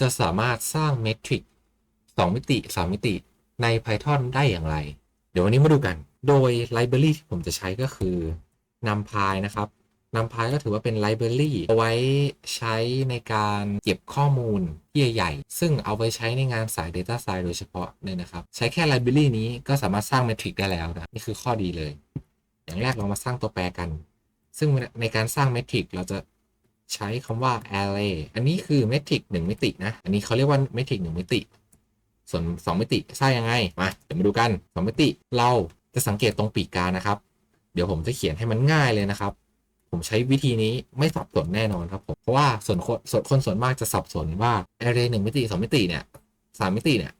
จะสามารถสร้างเมทริก2มิติ 3 มิติใน Python ได้อย่างไร เดี๋ยววันนี้มาดูกัน โดยไลบรารีที่ผมจะใช้ก็คือ NumPy นะครับ NumPy ก็ถือว่าเป็นไลบรารีเอาไว้ใช้ในการเก็บข้อมูลที่ใหญ่ๆ ซึ่งเอาไปใช้ในงานสาย Data Science โดยเฉพาะเนี่ยนะครับ ใช้แค่ไลบรารีนี้ก็สามารถสร้างเมทริกได้แล้วนะ นี่คือข้อดีเลย อย่างแรกเรามาสร้างตัวแปรกัน ซึ่งในการสร้างเมทริกเราจะ ใช้คำว่า array อันนี้คือเมทริก1มิตินะ อันนี้เขาเรียกว่าเมทริก1มิติ ส่วน 2 มิติสร้างยังไง มา เดี๋ยวมาดูกัน 2 มิติ เราจะสังเกตตรงปีกกานะครับ เดี๋ยวผมจะเขียนให้มันง่ายเลยนะครับ ผมใช้วิธีนี้ไม่สับสนแน่นอนครับผม เพราะว่าส่วนคนส่วนคนส่วนมากจะสับสนว่า array 1มิติ 2 มิติเนี่ย3มิติเนี่ย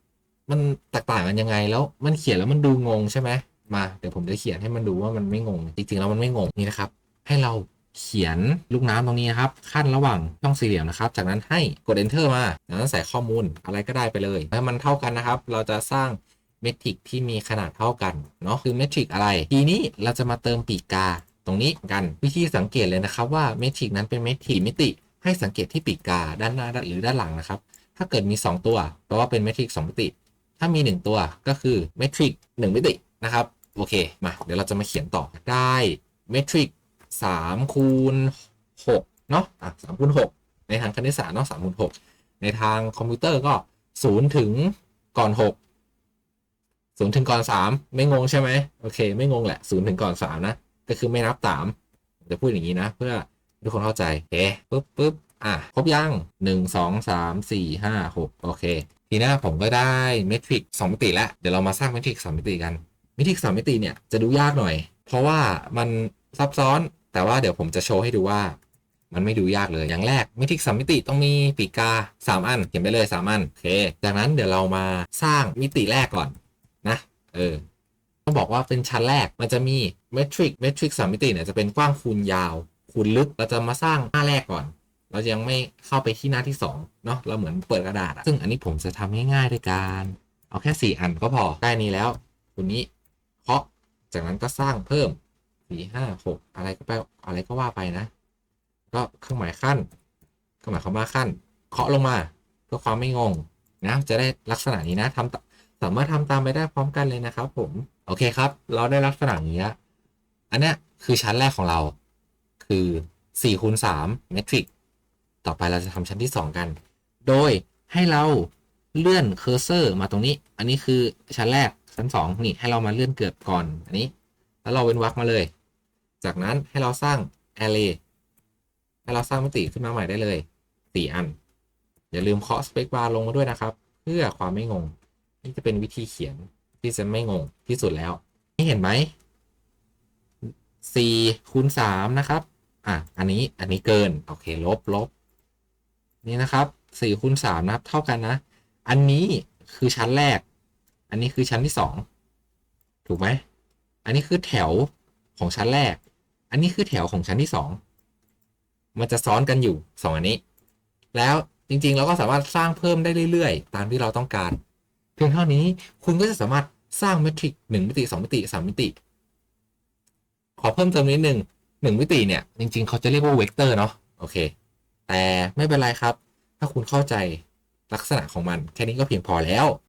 มันแตกต่างกันยังไง แล้วมันเขียนแล้วมันดูงงใช่ไหมมา เดี๋ยวผมจะเขียนให้มันดูว่ามันไม่งง จริงๆแล้วมันไม่งงนี่นะครับ ให้เรา เขียนลูกน้ำตรงนี้นครับ ขั้นระหว่างช่องสี่เหลี่ยมนะครับ จากนั้นให้กด enter มาจากนั้นใส่ข้อมูลอะไรก็ได้ไปเลยให้มันเท่ากันนะครับ เราจะสร้างเมทริกที่มีขนาดเท่ากันเนาะคือเมทริกอะไร ทีนี้เราจะมาเติมปีกกาตรงนี้กันวิธีสังเกตเลยนะครับว่าเมทริกนั้นเป็นเมทริกมิติ ให้สังเกตที่ปีกกาด้านหน้าหรือด้านหลังนะครับ ถ้าเกิดมี 2 ตัวแปลว่าเป็นเมทริก2มิติ ถ้ามี 1 ตัวก็คือเมทริก1มิตินะครับโอเคมาเดี๋ยวเราจะมาเขียนต่อได้เมทริก สามคูณหกเนาะอะสามคูณหกในทางคณิตศาสตร์เนาะสามคูณหกในทางคอมพิวเตอร์ก็ศูนย์ถึงก่อนหกศูนย์ถึงก่อนสามไม่งงใช่ไหมโอเค ไม่งงแหละศูนย์ถึงก่อนสามนะ ก็คือไม่นับสามจะพูดอย่างนี้นะ เพื่อทุกคนเข้าใจโอเคปุ๊บปุ๊บอะครบยังหนึ่งสองสามสี่ห้าหกโอเค ทีหน้าผมก็ได้เมทริกสองมิติแล้ว เดี๋ยวเรามาสร้างเมทริกสองมิติกันเมทริกสองมิติเนี่ยจะดูยากหน่อย เพราะว่ามันซับซ้อน แต่ว่าเดี๋ยวผมจะโชว์ให้ดูว่ามันไม่ดูยากเลย อย่างแรกมทริกสามมิติต้องมีปีกาสามอัน เขียนไปเลยสามอัน โอเค จากนั้นเดี๋ยวเรามาสร้างมิติแรกก่อนนะ เออ ต้องบอกว่าเป็นชั้นแรก มันจะมีเมทริก เมทริกสามมิติเนี่ยจะเป็นกว้างคูณยาว คูณลึก เราจะมาสร้างหน้าแรกก่อน เรายังไม่เข้าไปที่หน้าที่สองเนาะ เราเหมือนเปิดกระดาษ ซึ่งอันนี้ผมจะทำง่ายๆด้วยการ เอาแค่สี่อันก็พอ ได้นี้แล้วตัวนี้เคาะ จากนั้นก็สร้างเพิ่ม สี่ห้าหกอะไรก็ไปอะไรก็ว่าไปนะ ก็เครื่องหมายขั้นเครื่องหมายคำว่าขั้น เคาะลงมาเพื่อความไม่งงนะจะได้ลักษณะนี้นะทำสามารถทำตามไปได้พร้อมกันเลยนะครับ ผมโอเคครับ เราได้ลักษณะนี้อันนี้คือชั้นแรกของเรา คือ4คูณ3เมทริกต่อไปเราจะทำชั้นที่ 2 กัน โดยให้เราเลื่อนเคอร์เซอร์มาตรงนี้ อันนี้คือชั้นแรกชั้น 2 นี่ให้เรามาเลื่อนเกิดก่อน อันนี้ แล้วเราเว้นวรรคมาเลย จากนั้นให้เราสร้าง array ให้เราสร้างมิติขึ้นมาใหม่ได้เลย 4 อัน อย่าลืมเคาะ space bar ลงมาด้วยนะครับ เพื่อความไม่งง นี่จะเป็นวิธีเขียนที่จะไม่งงที่สุดแล้ว นี่เห็นไหม4คูณ3นะครับ อะ อันนี้ อันนี้เกิน โอเค ลบลบ นี่นะครับ4คูณ3นะครับ เท่ากันนะ อันนี้คือชั้นแรก อันนี้คือชั้นที่ 2 ถูกไหม อันนี้คือแถวของชั้นแรก อันนี้คือแถวของชั้นที่ 2 มันจะซ้อนกันอยู่ 2 อันนี้ แล้วจริงๆ เราก็สามารถสร้างเพิ่มได้เรื่อยๆ ตามที่เราต้องการ เพียงเท่านี้คุณก็จะสามารถสร้างเมทริก1มิติ 2 มิติ 3 มิติ ขอเพิ่มเติมนิดนึง1มิติเนี่ย จริงๆ เขาจะเรียกว่าเวกเตอร์เนาะโอเค แต่ไม่เป็นไรครับ ถ้าคุณเข้าใจลักษณะของมัน แค่นี้ก็เพียงพอแล้ว